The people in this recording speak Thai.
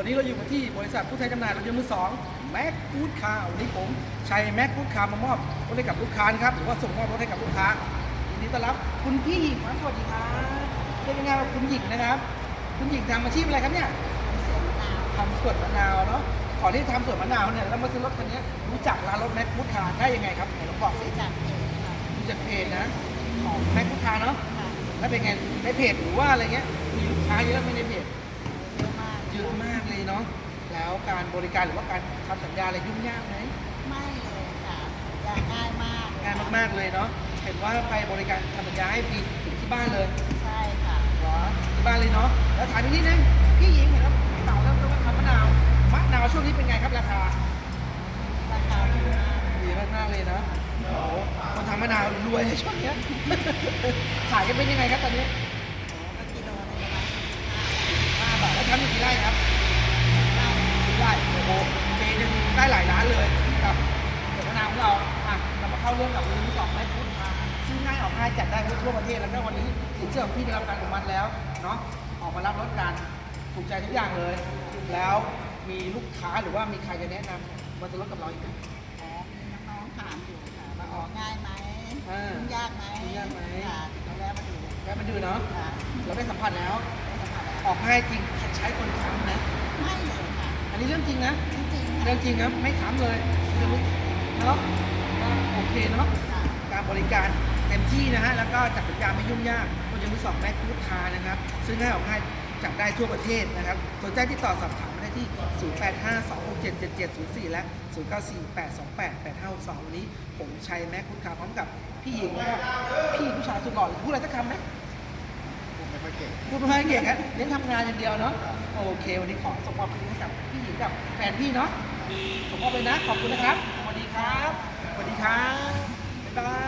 วันนี้เราอยู่กันที่บริษัทผู้แทนจำหน่ายรถยนต์มือสองแม็กฟูดคาร์วันนี้ผมชัยแม็กฟูดคาร์มามอบรถให้กับลูกค้านะครับหรือว่าส่งมอบรถให้กับลูกค้ายินดีต้อนรับคุณพี่หญิงครับสวัสดีครับเรียกง่ายๆว่าคุณหญิงนะครับ คุณหญิงทำอาชีพอะไรครับเนี่ยทำสวนมะนาวเนาะก่อนที่ทำสวนมะนาวเนี่ยแล้วมาซื้อรถคันนี้รู้จักร้านรถแม็กฟูดคาร์ได้ยังไงครับไหนลองบอกสิรู้จักเพจนะของแม็กฟูดคาร์เนาะแล้วเป็นไงในเพจหรือว่าอะไรเงี้ยมีลูกค้าเยอะไหมในเพจเยอะมากเลยเนาะแล้วการบริการหรือว่าการทำสัญญาอะไรยุ่งยากไหมง่ายมากๆเลยเนาะเห็นว่าไปบริการทำสัญญาให้ฟรีถึงที่บ้านเลยเหรอที่บ้านเลยเนาะแล้วถามอีกนิดนึงพี่หญิงเห็นว่าพี่เต่าเริ่มต้นว่าทำมะนาวมะนาวช่วงนี้เป็นไงครับราคาดีมากๆเลยเนาะโอ้โหคนทำมะนาวรวยช่วงเนี้ยขายกันเป็นยังไงครับตอนนี้ ทแล้วทำอยู่กี่ไร่ครับได้โอ้โหปีหนึ่งได้หลายล้านเลยกับสวนมะนาวของเราอะเรามาเข้าเรื่องกับมือที่สองไม่พูดมาซึ่งง่ายออกง่ายจัดได้ทั่วประเทศแล้วก็วันนี้สินเชื่อของพี่ได้รับการอนุมัติแล้วเนาะออกมารับรถกันถูกใจทุกอย่างเลย แล้วมีลูกค้าหรือว่ามีใครจะแนะนำมาซื้อรถกับเราอีกไหมอ่ายากไหมยุ่งยากไหมค่ะเราแวะมาดูแวะมาดูเนาะค่ะเราได้สัมผัสแล้ว ออกง่ายจริงใช้คนค้ำนะ ไม่เลยค่ะอันนี้เรื่องจริงนะ จริงๆเรื่ค่ะองจริงครับไม่ค้ำเลยเนาะก็โอเคเนาะค่ะการบริการเต็มที่นะฮะ แล้วก็จัดสัญญาไม่ยุ่งยากรถยนต์มือสองแม็กลูกค้านะครับ ซึ่งง่ายออกง่ายจัดได้ทั่วประเทศนะครับ สนใจที่ต่อสอบถามมาได้ที่ 0852677704 และ 0948288562วันนี้ ผมชัยแม็กคุณค้าพร้อมกับพี่หญิงแล้วก็พี่ผู้ชายสุดหล่อพูดอะไรสักคำไหม พูดไม่ค่อยเก่งอะเน้นทำงานอย่างเดียวเนาะโอเค วันนี้ขอส่งความเป็นให้กับพี่หญิงกับแฟนพี่เนาะขอบคุณเลนะ ขอบคุณนะครับสวัสดีครับสวัสดีครับบ๊ายบาย